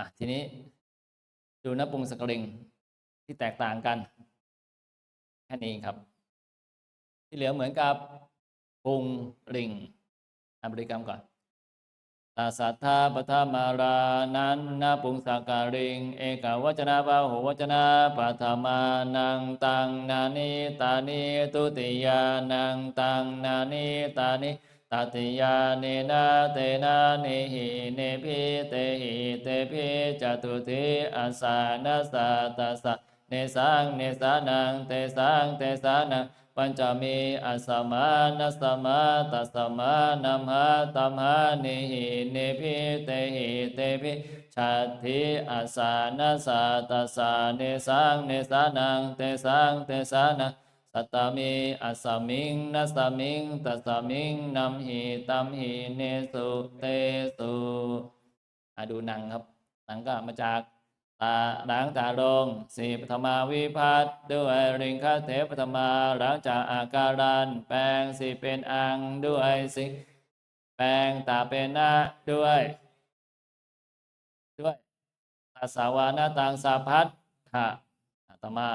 อะทีนี้ดูนปรุงสกริงที่แตกต่างกัน แค่นี้ครับ ที่เหลือเหมือนกับปรุงริงอ่านบริกรรมก่อนตาสัทธาปทามารานันนาปุงสาการิง เอกาวจนะบาหุวจนะปัทมานังตังนานิตานิตุติยานังตังนานิตานิต ตติยาเนนาเตนะเนหิเนพิเตหิเตพิจตุติอาสานัสตัสสะเนสังเนสานังเตสังเตสานังปัญจมีอัสมานัสมาตัสมานัมหาตัมหานิหิเนพิเตหิเตพิชัตถิอัสานัสตัสสะเนสังเนสานังเตสังเตสานัง สัตามิอัสมิงนัสมิงตัสมิงนัมหิตัมหิเนสุเตสุอดูหนังครับหนังก็มาจากตาหลังจากลงสีปฐมาวิพัตด้วยริงคาเทปฐมาหลังจากอาการันแปลงสีเป็นอังด้วยสิแปลงตาเป็นนะด้วย ด้วยตัสาวานาตังสาพัทธะตมา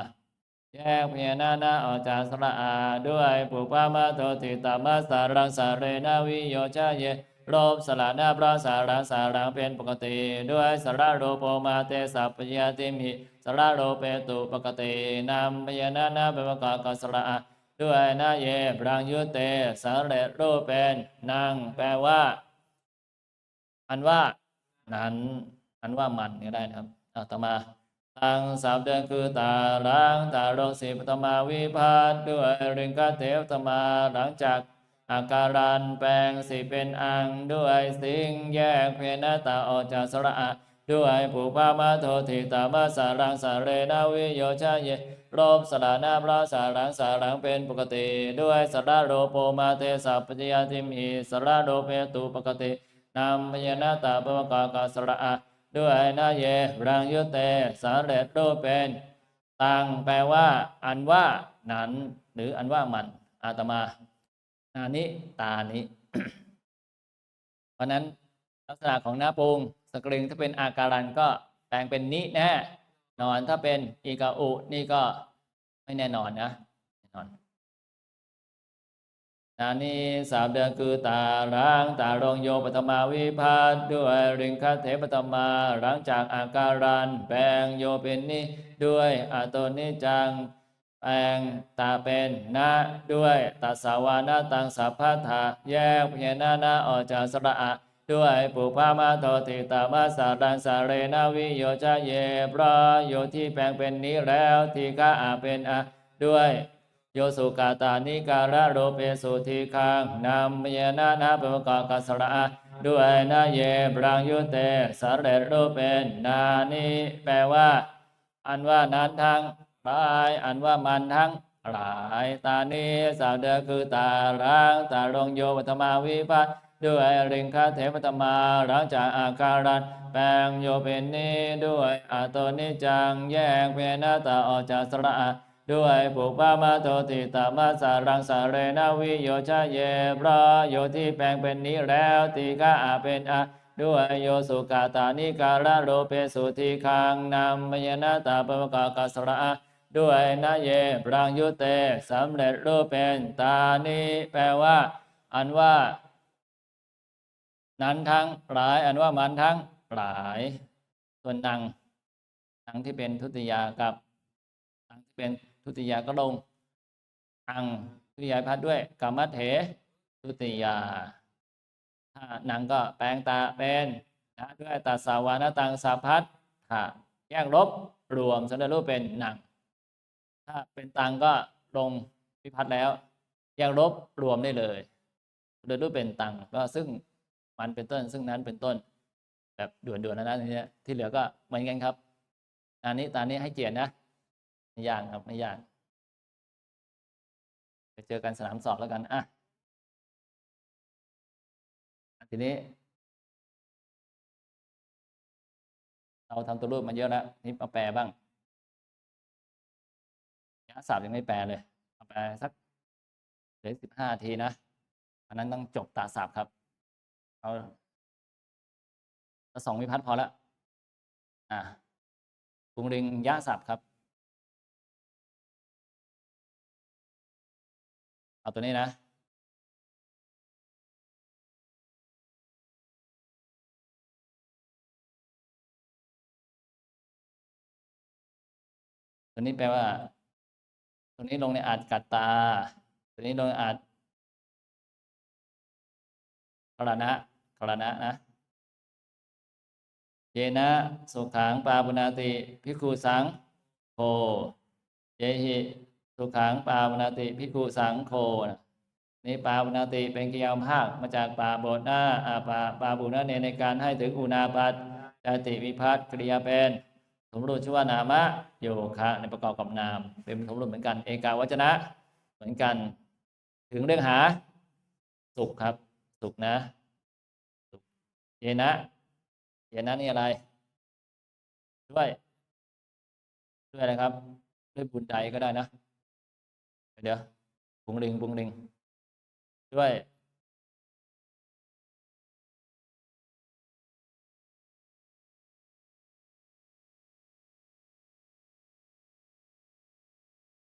แยกพยานานาออกจากสระอาด้วยปุปามาโตติตามาสารังสาเรนาวิโยชาเยลบสละนาพระสาระสารังเป็นปกติ ด้วยสระโรโปมาเตสัพยาติมิสระโรเปตุปกตินามพยานานาเป็นประกอบกับสระอะด้วยนาเยปรังยุเตสำเร็จรูปเป็นนางแปลว่า อันว่านั้น อันว่ามันก็ได้นะครับต่อมา ตังสามเดือนคือตาล้างตาโรคสีปฐมาวิพัตด้วยริงคเทวตมาหลังจากอาการันแปลงสีเป็นอังด้วยสิงแยกเพนตาออกจากสระอะด้วยผูกปามาโทติตามาสารังสาเรนาวิโยชาเยรบสลานาพระสารังสารังเป็นปกติ ด้วยสระโรโปมาเตสัพพยาติมิสระโรเปตุปกตินามพยนาตาปวกากาสระอะ ด้วยนาเยรังยุเตสาเรตรูปเป็นตังแปลว่า อันว่านั้น หรืออันว่ามันอาตมานานิตานิเพราะนั้นลักษณะของหน้าปรุงสกริงถ้าเป็นอาการันก็แปลงเป็นนิแน่นอนถ้าเป็นอีกาอุนี่ก็ไม่แน่นอนนะแน่นอน นานี้สามเดือนคือตาล้างตาลงโยปฐมาวิพัตด้วยริงคเทปฐมาหลังจากอาการันแปลงโยเป็นนิด้วยอาโตนิจัง แปลงตาเป็นนะด้วยตัสาวานาตังสัพพะทาแยกพยานานาออกจากสระอะด้วยปุพามาโทติตามาสารังสาเรนาวิโยชะเยพระโยที่แปลงเป็นนี้แล้วทีฆาอาเป็นอะด้วย โยสุกาตานิการะโรเปสุทีคังนามยนานาเประกอบกัสระด้วยนาเยบรังยุเตสาเรรูปเป็นนานิแปลว่า อันว่านั้นทั้งหลายอันว่ามันทั้งหลายตานี้สาวเดอคือตาล้างตาลงโยวัตมาวิพัตด้วยริงคาเทปตมาหลังจากอาการันแปลงโยเป็นนี้ด้วยอาโตนิจังแยกเพนาตาออกจากสระ ด้วยปุปามาโทติตามาสารังสาเรนาวิโยชาเยพระโยที่แปลงเป็นนี้แล้วตีฆาอาเป็นอะด้วยโยสุกาตานิการะโลเปสุทีคังนามยนาตาปวกากาสระอะด้วยนาเยปรังยุเตสำเร็จรูปเป็นตานิแปลว่า อันว่า นั้นทั้งหลาย อันว่ามันทั้งหลายส่วนนางนางที่เป็นทุติยากับนางที่เป็น ทุติยาก็ลง อังทุติยาพัดด้วยกรรมเถทุติยาถ้านางก็แปลงตาเป็นนะด้วยตาสาวานาตังสาพัดถ้าแยกลบรวมสำเร็จรูปเป็นนางถ้าเป็นตังก็ลงพิพัฒน์แล้ว แยกลบรวมได้เลยสำเร็จรูปเป็นตังก็ซึ่งมันเป็นต้น ซึ่งนั้นเป็นต้น แบบด่วนๆนะนะทีนี้ที่เหลือก็เหมือนกันครับอันนี้ตอนนี้ให้เกียรตินะ ไม่ยากครับไม่ยากไปเจอกันสนามสอบแล้วกันอะทีนี้ เราทำตัวรูปมาเยอะแล้วนี่มาแปลบ้างยะศัพท์ยังไม่แปลเลยมาแปลสักเหลือสิบห้าทีนะอันนั้นต้องจบตาศัพท์ครับ เอาสองวิพัฒน์พอละอะปุงริงยะศัพท์ครับ เอาตัวนี้นะ ตัวนี้แปลว่า ตัวนี้ลงในอาจกัตตา ตัวนี้ลงในอาจกรณะกรณะนะเยนะสุขังปาปุนาติพิกขุสังโฆเยหิ สุขังปาปุนาติพิกุสังโฆนะนี่ปาปุนาติเป็นกิยาภาคมาจากปาบทหน้าอาปาปาบุณเนในการให้ถึงอุณาปัตจติวิพัตกริยาเป็นสมรูปชื่อว่านามะโยคะในประกอบกับนาม เป็นสมรูปเหมือนกัน เอกาวจนะเหมือนกัน ถึงเรื่องหา สุขครับ สุขนะสุขเยนะเยนะนี่อะไร ด้วย ด้วยอะไรครับ ด้วยบุญใดก็ได้นะ เดี๋ยวปุงลิงปุงลิงด้วย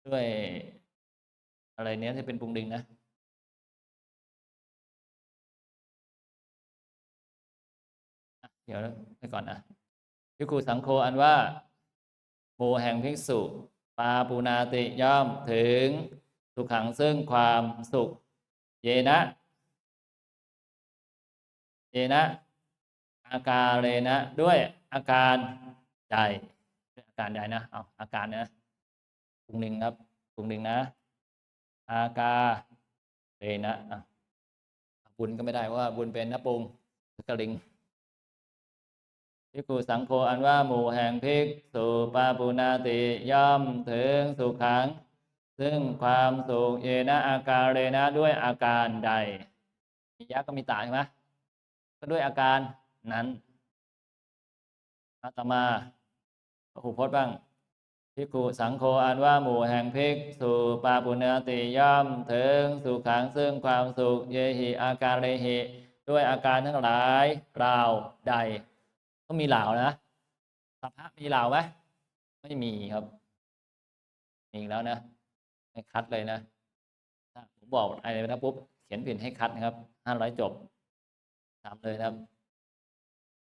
ด้วยอะไรเนี้ยที่เป็นปุงลิงนะอะเดี๋ยวไปก่อนนะพิกขุสังโฆอันว่าหมู่แห่งภิกษุ ปาปูนาติย่อมถึงสุขขังซึ่งความสุข เยนะ เยนะ อาการเรนะ ด้วยอาการใดอาการใดนะเอาอาการนะปุงลิงครับปุงลิงนะ อากาเรนะอะบุญก็ไม่ได้ว่าบุญเป็นนะปุงกระลิง พิกขุสังโฆอันว่าหมู่แห่งภิกษุปาปุนาติย่อมถึงสุขัง ซึ่งความสุขเยนะอาการเรนะด้วยอาการใดมียักษ์ก็มีตาใช่ไหมก็ด้วยอาการนั้นอาตมาพระหูพจน์บ้างพิกขุสังโฆอันว่าหมู่แห่งภิกษุปาปุนาติย่อมถึงสุขังซึ่งความสุขเยหิอาการเรหิ ด้วยอาการทั้งหลายราวใด ต้องมีเหล่านะสัพพะมีเหล่าไหมไม่มีครับอีกแล้วนะให้คัดเลยนะถ้าผมบอกอะไรนะปุ๊บเขียนผิดให้คัดนะครับห้าร้อยจบตามเลยนะครับ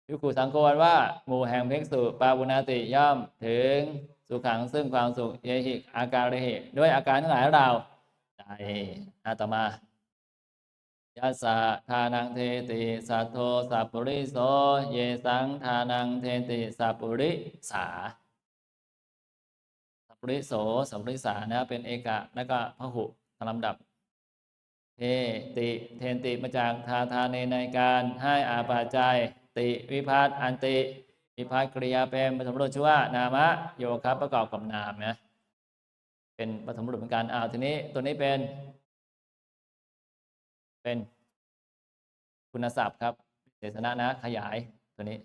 ยุคูสังโฆว่าหมู่แห่งเพ็กษุปาบุนาติย่อมถึงสุขังซึ่งความสุขเยหิอาการเรหิด้วยอาการทั้งหลายเราใจอาตมา ยัสสะทานังเทติสัทโทสัพปุริโสเยสังทานังเทติสัพปุริสาสัพปุริโสสัพปุริสานะเป็นเอกะแล้วก็พหุตามลำดับเทติเทนติมาจากทาทาเนในการให้อาปาจัยติวิพัตอันติวิพัตกริยาเป็นปฐมรูปชื่อว่านามะโยคะประกอบกับนามนะเป็นปฐมรูปเหมือนกันอ้าวทีนี้ตัวนี้เป็น เป็นคุณศัพท์ครับเสสนะนะขยายตัวนี้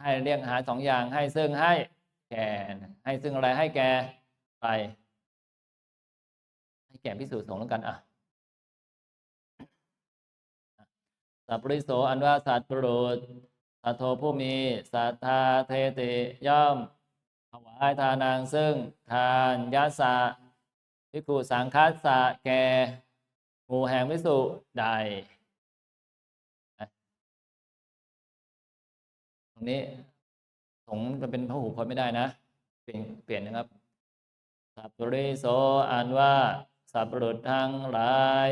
ให้เรียกหาสองอย่างให้ซึ่งให้แก่ให้ซึ่งอะไรให้แก่ไป ให้แก่พิสูจน์สงแล้วกันอะสัพริโสอันว่าสัตว์ปรุษสัตโทผู้มีศรัทธาเทติย่อมถวายทานังซึ่งทานยัสสะพิกุสังคัสสะแก่ หมู่แห่งวิสุใดตรงนี้สงจะเป็นพระหูพจน์ไม่ได้นะ เปลี่ยนเปลี่ยนนะครับสัพปริโสอันว่าสัพปรุษทั้งหลาย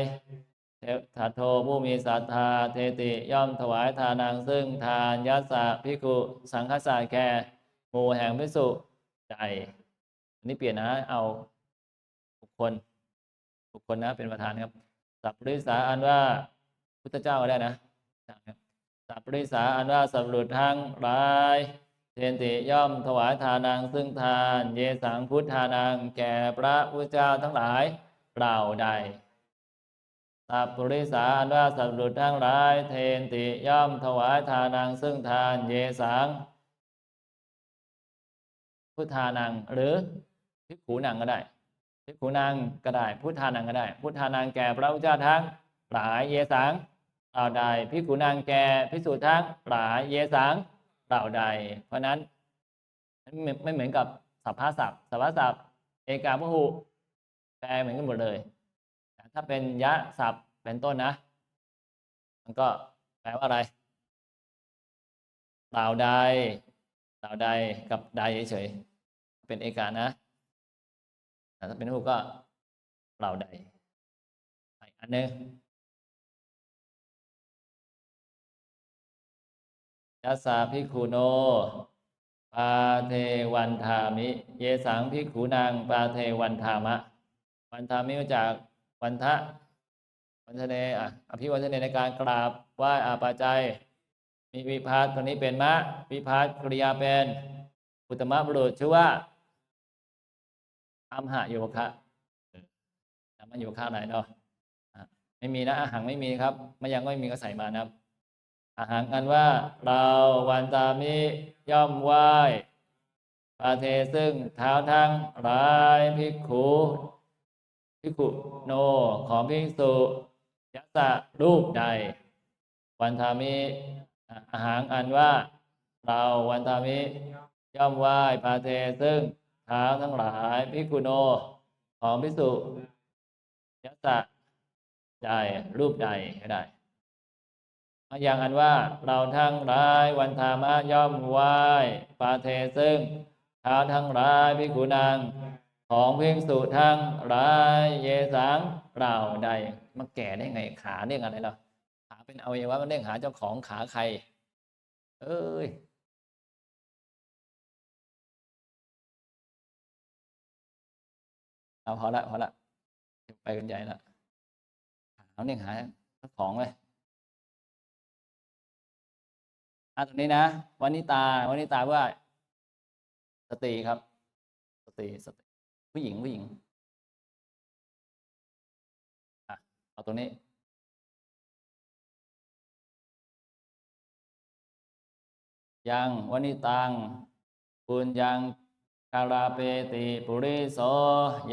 เทถัตโทผู้มีศรัทธาเทติย่อมถวายทานังซึ่งทานยัสสะพิกุสังฆสาแก่หมู่แห่งพิสุใจอันนี้เปลี่ยนนะเอาบุคคลบุคคลนะเป็นประธานครับ สัพปริสาอันว่าพุทธเจ้าก็ได้นะสัพปริสาอันว่าสัพปรุษทั้งหลายเทนติย่อมถวายทานังซึ่งทาน เยสังพุทธานังแก่พระพุทธเจ้าทั้งหลายเราใดสัพปริสาอันว่าสัพปรุษทั้งหลายเทนติย่อมถวายทานังซึ่งทาน เยสังพุทธานังหรือพิขูนังก็ได้ พิกขุนางก็ได้ พุทธานังก็ได้ พุทธานังแก่พระพุทธเจ้าทั้งหลายเยสังเอาได้พิกขุนางแก่พิสูจน์ทั้งหลายเยสังเราใด เพราะนั้นไม่เหมือนกับสัพพะศัพท์สัพพะศัพท์เอกาพหุแปลเหมือนกันหมดเลยแต่ถ้าเป็นยะศัพท์เป็นต้นนะ มันก็แปลว่าอะไรเราใดเราใดกับใดเฉยๆเป็นเอกานะ ถ้าเป็นพหุก็เราใดอันหนึงยัสสาภิกขุโน ปาเทวันธามิ เยสังภิขุนางปาเทวันธามะ วันธามิมาจากวันทะวันทะเนอะอภิวันทะเนในการกราบไหว้อาปาใจมีวิพาสตัวนี้เป็นมะ วิพาสกริยาเป็นอุตตมะบุรุษชื่อว่า อัมหะโยคะเอออัมหะโยคะไหนเนาะไม่มีนะอาหารไม่มีครับม่ยังไม่มีก็ใส่มานะครับ อาหารกันว่า เราวันตามิย่อมไหว้ปาเทซึ่งเท้าทั้งหลายภิกขุภิกขุโนของภิกษุยัสะรูปใด วันทามิอะอาหารอันว่า เราวันทามิย่อมไหว้ปาเทซึ่ง เท้าทั้งหลายภิกุโน ของภิกษุยัสสะใดรูปใดก็ได้อย่างอันว่าเราทั้งหลายวันธามะย่อมไหว้ปาเทซึ่งเท้าทั้งหลายพิกุนางของเพ่งสุทั้งหลายเยสังเราใดมาแก่ได้ไงขาเรียกอะไรล่ะขาเป็นอวัยวะมันเรียกหาเจ้าของขาใคร เอ้ย เอาพอละพอละไปกันใหญ่ละขาเรียหาของเลยอะตรงนี้นะวานิตาวานิตาว่า สตรีครับ สตรีสตรีผู้หญิงผู้หญิงอะเอาตรงนี้ยังวานิตังปุญยัง กาลาเปติปุริโส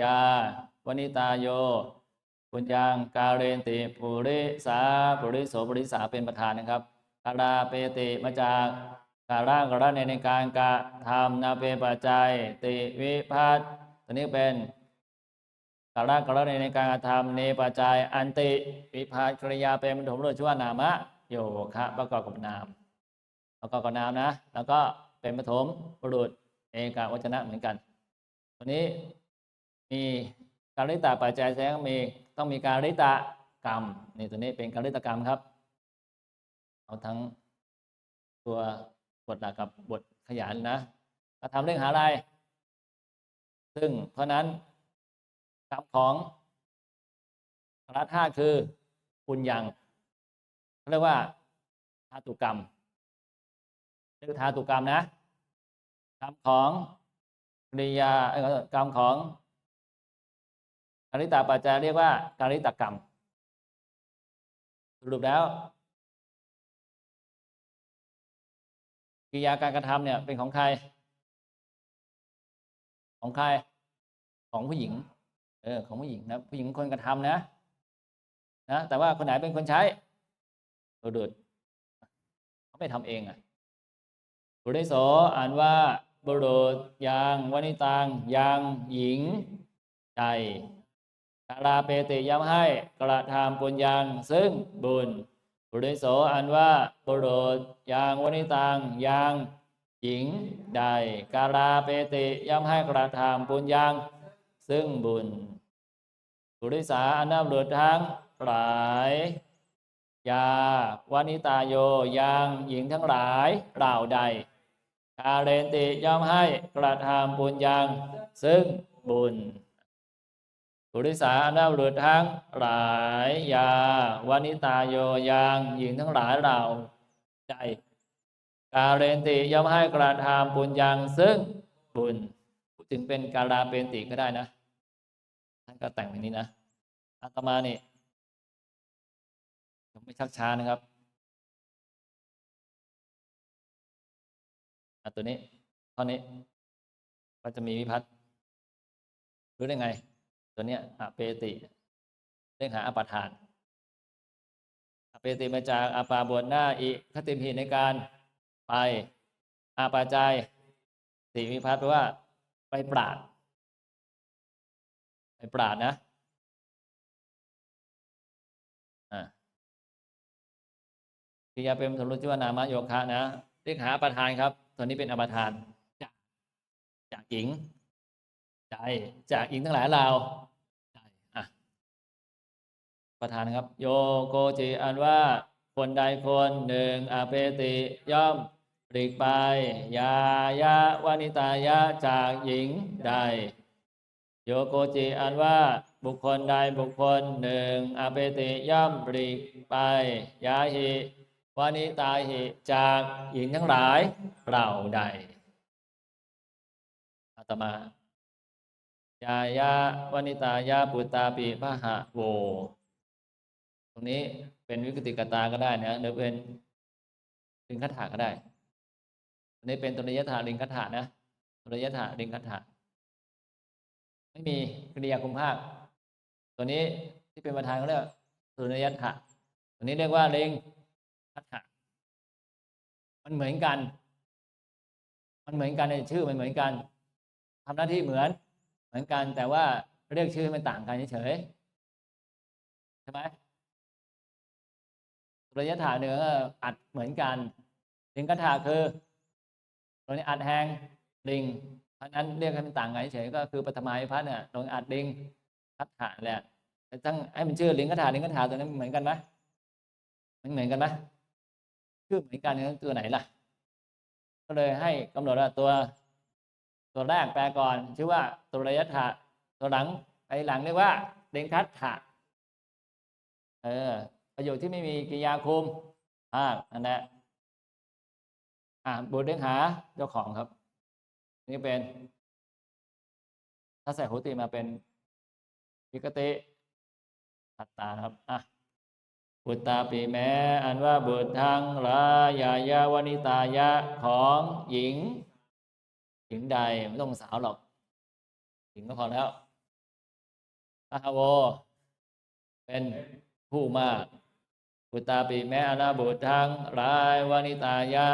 ยาวนิตาโยปุญยังกาเรนติปุริสาปุริโสปุริสาเป็นประธานนะครับกาลาเปติมาจากการ่างกระในในการกระทำนาเปปัจจัย ติวิพัตตัวนี้เป็นการ่างกระในในการกระทำเนปัจจัย อันติวิพัตกริยาเป็นมถมฤชื่อว่านามะโยคะประกอบกับนามประกอบกับนามนะ แล้วก็เป็นปฐมบุรุษ เอกาวัจนะเหมือนกันตัวนี้มีการิตาปัจจัยแสงมีต้องมีการิตากรรมนี่ตัวนี้เป็นการิตกรรมครับ เอาทั้งตัวบทหลักกับบทขยานนะมาทำเรื่องหาอะไร ซึ่งเพราะนั้นกรรมของรัฐาคือปุญญังเขาเรียกว่าธาตุกรรมเรียกธาตุกรรมนะ กรรมของกริยาเอ้ยขอกรรมของการิตาปัจจัยเรียกว่าการิตกรรมสรุปแล้วกิริยาการกระทำเนี่ยเป็นของใคร ของใคร ของผู้หญิง เออ ของผู้หญิงนะ ผู้หญิงคนกระทำนะ นะ แต่ว่าคนไหนเป็นคนใช้บุรุษเขาไม่ทำเองอะบุริโสอ่านว่า บุรุษยางวนิตังยางหญิงใจกาลาเปติย้ำให้กระทำปุญญังซึ่งบุญบุริโสอันว่าบุรุษยางวนิตังยางหญิงใดกาลาเปติย่อมให้กระทำปุญญังซึ่งบุญบุริสาอันนาบุรุษทั้งหลายยาวานิตาโยยางหญิงทั้งหลายเหล่าใด กาเรนติย่อมให้กระทำปุญญังซึ่งบุญปุริสาอนาบุรุษทั้งหลายยาวานิตาโยยางหญิงทั้งหลายเราใจกาเรนติย่อมให้กระทำปุญญังซึ่งบุญถึงเป็นกาลาเปนติก็ได้นะท่านก็แต่งแบบนี้นะอาตมานี่ผมไม่ชักช้านะครับ ตัวนี้ข้อนี้ก็จะมีวิพัฒน์รู้ได้ไง ตัวเนี้ยอเปติเรื่องหาอปทานอเปติมาจากอาปาบวชหน้าอิคติมหิในการไปอาปัจจัยติวิพัฒน์แปลว่าไปปราดไปปราดนะอ่ากิยาเป็นสมรุชื่อว่านามโยคะนะเรียกหาประธานครับ ตัวนี้เป็นอประธานจากจากหญิงใจจากหญิงทั้งหลายเราใจอะประธานครับ โยโกจิอันว่าคนใดคนหนึ่งอาเปติย่อมปลีกไป ยายาวานิตายะจากหญิงใด โยโกจิอันว่าบุคคลใดบุคคลหนึ่งอาเปติย่อมปลีกไป ยาหิ วานิตาหิจากหญิงทั้งหลายเราใดอาตมายายาวานิตายาปุตตาปิพหะโว ตรงนี้เป็นวิกติกตาก็ได้นะหรือเป็นลิงคัฏฐาก็ได้อันนี้เป็นตุริยถาลิงคัฏฐานะตุริยถาลิงคัฏฐาไม่มีกริยาคุมภาค ตัวนี้ที่เป็นประธานเขาเรียกตุริยถาตัวนี้เรียกว่าลิง คัฏฐามันเหมือนกัน มันเหมือนกันในชื่อมันเหมือนกันทำหน้าที่เหมือน เหมือนกันแต่ว่าเรียกชื่อมันต่างกันเฉยใช่ไหมระยะถาเนื้ออัดเหมือนกันลิงกถาคือตัวนี้อัดแหงลิงเพราะนั้นเรียกให้มันต่างกันเฉยก็คือปฐมาวิพัฒน์เนี่ยลงอัดลิงคัถาแหละตั้งให้มันชื่อลิงกถาลิงกถาตัวนั้นเหมือนกันไหมมันเหมือนกันไหม ชื่อเหมือนกันตัวไหนล่ะ ก็เลยให้กำหนดว่าตัว ตัวแรกแปลก่อน ชื่อว่าตัวระยะถาตัวหลังไปหลังเรียกว่าลิงคัถาเออ ประโยคที่ไม่มีกิยาคุมภาคนั่นแหละอ่าบทเรียกหาเจ้าของครับ นี่เป็น ถ้าใส่โหติมาเป็นวิกติอัตตาครับ อะ บุตตาปีแม้อันว่าบุตรทางรายายาวนิตายะของหญิง หญิงใดไม่ต้องสาวหรอก หญิงก็พอแล้วอาฮาโว เป็นผู้มากบุตตาปีแม้อนาบุตรทางราย วานิตายะ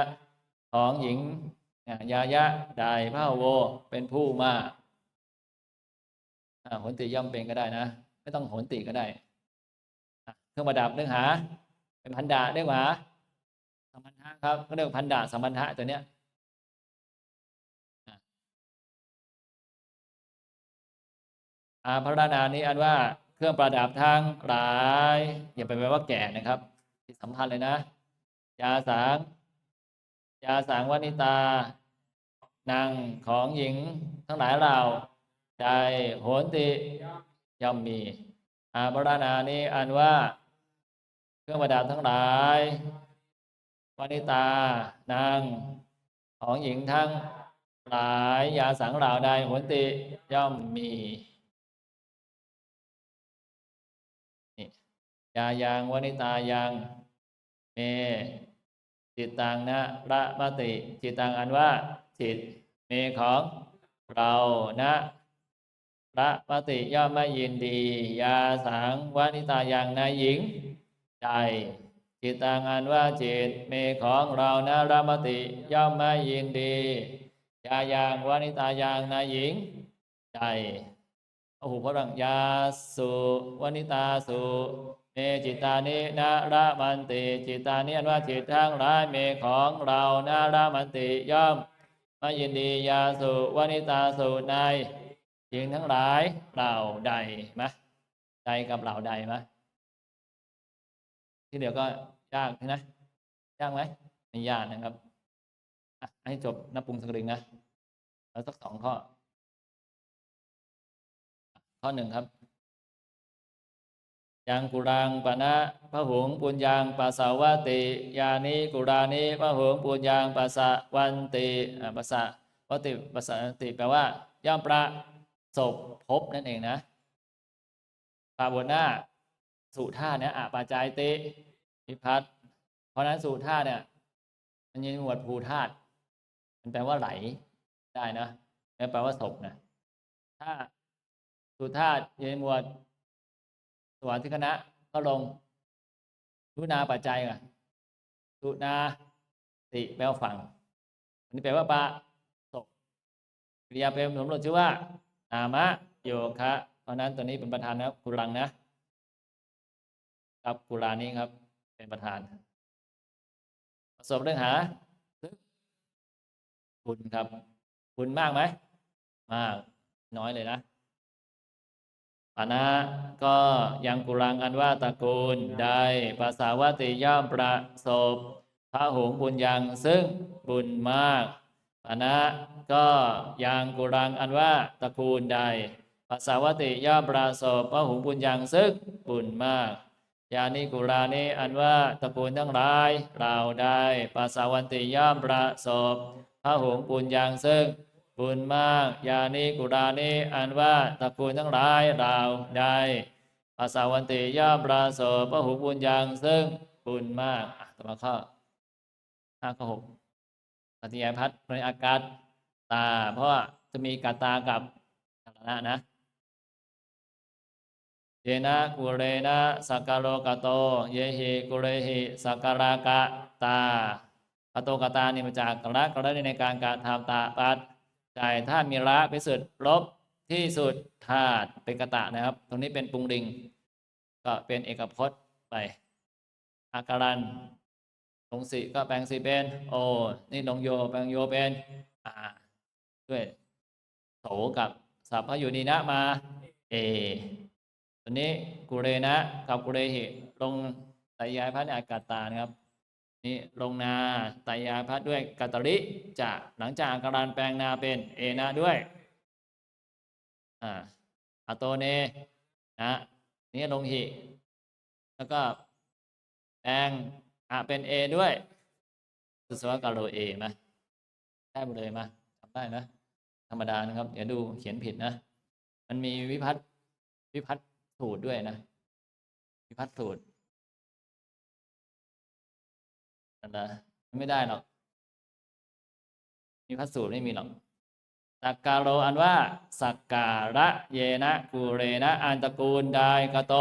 ของหญิงยายะได้พระโว เป็นผู้มากหนติย่อมเป็นก็ได้นะ ไม่ต้องหนติก็ได้ เครื่องประดับเรื่องหา เป็นพันดาเรื่องหาสัมพันธะครับก็เรียกพันดาสัมพันธะตัวเนี้ยอาพระนานี้อันว่าเครื่องประดับทั้งหลายอย่าไปแปลว่าแก่นะครับที่สำคัญเลยนะยาสางยาสางวานิตานางของหญิงทั้งหลายเราใจโหนติย่อมมีอาบรณานี้อันว่า เครื่องประดับทั้งหลายวานิตานางของหญิงทั้งหลายยาสังเหล่าใดโหนติย่อมมียายังวนิตายังเมจิตตังนะระมติ จิตตังอันว่า จิตเมของเรานะระมติย่อมไม่ยินดี ยาสังวนิตายังนายหญิง ใจจิตตังอันว่าจิตเมของเรานะรมติย่อมไม่ยินดียายังวานิตายังนายหญิง ใจโอ้โหพระรังยาสุวานิตาสุเมจิตานินาระมันติ จิตานิอันว่าจิตทั้งหลายเมของเรานาระมันติย่อมไมายินดียาสุวานิตาสุในหญิงทั้งหลายเหล่าใดมะใดกับเหล่าใดมะ ที่เดียวก็ยากนะยากไหมไม่ยากนะครับให้จบนับปรุงสักดึงนะแล้วสักสองข้อ ข้อหนึ่งครับยังกุรังปนะพระหงปุญญังปัสสาวะติยานิกุรานิพระหงปุญญังปัสสะวันติปัสสะวติปัสสะติแปลว่าย่อมประสบพบนั่นเองนะปาบนหน้า สุท่าเนี่ยอาปาจายติ พิพัฒน์เพราะนั้นสุท่าเนี่ย มันยินหมวดภูธาตุมันแปลว่าไหลได้นะแล้วแปลว่าศพนะถ้าสุธาตุยินหมวดสวรรค์ที่คณะก็ลงทุนาปัจจัยอะทุนาติแปลว่าฝั่งนี่แปลว่าปะสบกริยาเป็นสมรสชื่อว่า นามะโยคะเพราะนั้นตัวนี้เป็นประธานนะครับกุรังนะ ครับกุรานี้ครับ เป็นประธานประสบเรื่องหาซึ่งบุญครับบุญมากไหมมากน้อยเลยนะปานะก็ยังกุรังอันว่าตระกูลใดภาษาวติย่อมประสบพระหงบุญยังซึ่งบุญมากปานะก็ยังกุรังอันว่าตระกูลใดภาษาวติย่อมประสบพระหงบุญยังซึ่งบุญมาก ยานิกุรานิอันว่าตระกูลทั้งหลายเราได้ภาษาวันติย่อมประสบพระหงส์บุญยังซึ่งบุญมากยานิกุรานิอันว่าตระกูลทั้งหลายเราได้ภาษาวันติย่อมประสบพระหงส์บุญยังซึ่งบุญมากอะต่อมาข้อห้าข้อหกปฏิยาพัดในอากาศตา เพราะจะมีกาตากับกาลนะนะ เยนะกุเรนะสักการโลกโต เยหิกุเรหิสักการากะตากโตกตานี่มาจากกระกระในการการทำตาปัดใจธาตุมีระพิสุทธิ์ลบที่สุดธาตุเป็นกะตะนะครับ ตรงนี้เป็นปุงดิง ก็เป็นเอกพจน์ไปอาการันลงสีก็แปลงสีเป็นโอ นี่ลงโยแปลงโยเป็นอ่าด้วยโสกับสัพพยุนีนะมา เอ ตัวนี้กุเรนะกับกุเรหิลงไตรยายพัดในอากาศตานะครับนี่ลงนาไตรยายพัดด้วยกัตริจะหลังจากการนแปลงนาเป็นเอนะด้วยอ่าอะโตเนนะนี่ลงหิแล้วก็แปลงอะเป็นเอด้วยสุสวากาโรเอมาได้หมดเลยมาทำได้นะธรรมดานะครับ เดี๋ยวดูเขียนผิดนะ มันมีวิพัฒน์วิพัฒน สูตรด้วยนะวิพัฒน์สูตรนั่นนะไม่ได้หรอกวิพัฒน์สูตรไม่มีหรอกสักการโรอันว่าสักการะเยนะกูเรนะอันตระกูลใดกะโต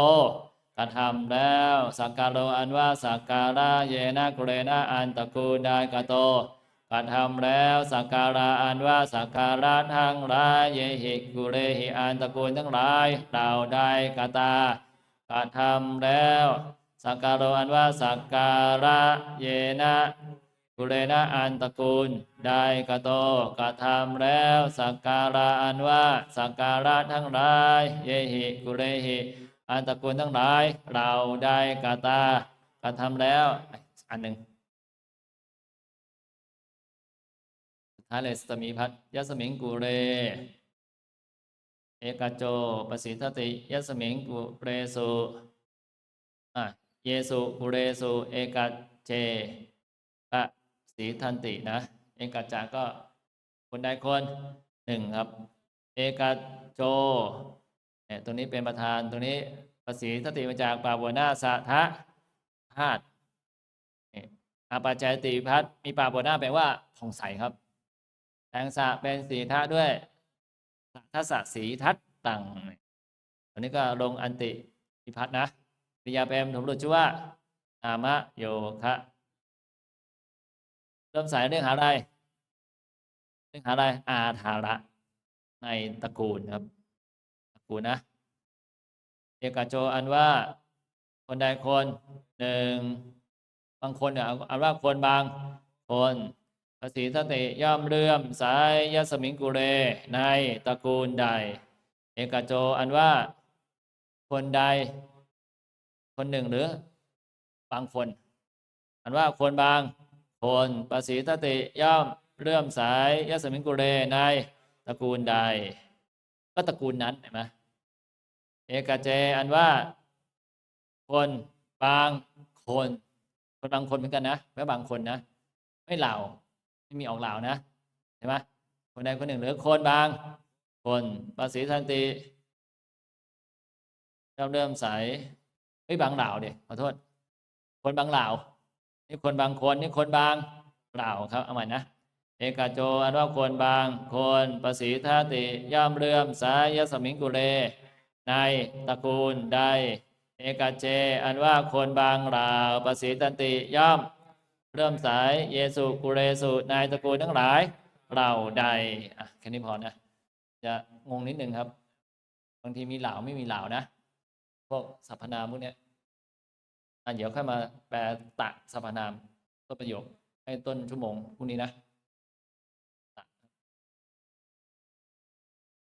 กระทำแล้วสักการโรอันว่าสักการะเยนะกุเรนะอันตระกูลใดกะโต กรทำแล้วสักการะอันว่าสักการะทั้งหลายเยหิกุเรหิอันตระกูลทั้งหลายเราได้กตากรทำแล้วสักการะอันว่าสักการะเยนะกุเรนะอันตระกูลได้กโตกระทำแล้วสักการะอันว่าสักการะทั้งหลายเยหิกุเรหิอันตระกูลทั้งหลายเราได้กตากระทำแล้วอันหนึ่ง ทาเลยสมีพัทยสมิงกุเร เอกโจปสิทติยสมิงกุเรสุอะเยสุกุเรสุเอกเจปะสีทันตินะ เอกจาก็คนใดคนหนึ่งครับ เอกโจเนี่ยตรงนี้เป็นประธานตรงนี้ภาษีทติมาจากปาบัวหน้าสะทะธาตุอาปาจายติพัฒมีปาบัวหน้าแปลว่าผ่องใสครับ แทงสะเป็นสีทะด้วยทัศสีทัศตังอันนี้ก็ลงอันติพิพัฒนะปิยาเป็นถมรุชื่อว่าอามะโยคะเริ่มสายเรื่องหาอะไรเรื่องหาอะไรอาธาระ ในตระกูลครับตระกูลนะเอกโจอันว่าคนใดคนหนึ่งบางคนเนี่ยอันว่าคนบางคน ภาษีสติย่อมเลื่อมสายยสมิงกุเรในตระกูลใด เอกโจอันว่า คนใด คนหนึ่งหรือบางคน อันว่าคนบางคนภาษีสติย่อมเลื่อมสายยสมิงกุเรในตระกูลใด ก็ตระกูลนั้นเห็นไหมเอกเจอันว่า คนบางคน คนบางคนเหมือนกันนะไม่บางคนนะ ไม่เหล่า ไม่มีออกเหล่านะเห็นไหมคนใดคนหนึ่งหรือคนบาง คนภาษีทันติเริ่มเริ่มใสไม่บางเหล่าเดียขอโทษ คนบางเหล่านี่คนบางคนนี่คนบางเหล่าครับเอาใหม่นะเอกาโจอันว่าคนบางคนภาษีทัติย่อมเลื่อมสายยสมิงกุเรในตระกูลใดเอกาเจ อันว่าคนบางเหล่าภาษีตันติย่อม เริ่มสายเยสุกุเรสุนายตระกูลทั้งหลายเราใดอะแค่นี้พอนะจะงงนิดนึงครับบางทีมีเหล่าไม่มีเหล่านะพวกสรรพนามพวกเนี้ยอะเดี๋ยวค่อยมาแปลตะสรรพนามต้นประโยคให้ต้นชั่วโมงพรุ่งนี้นะ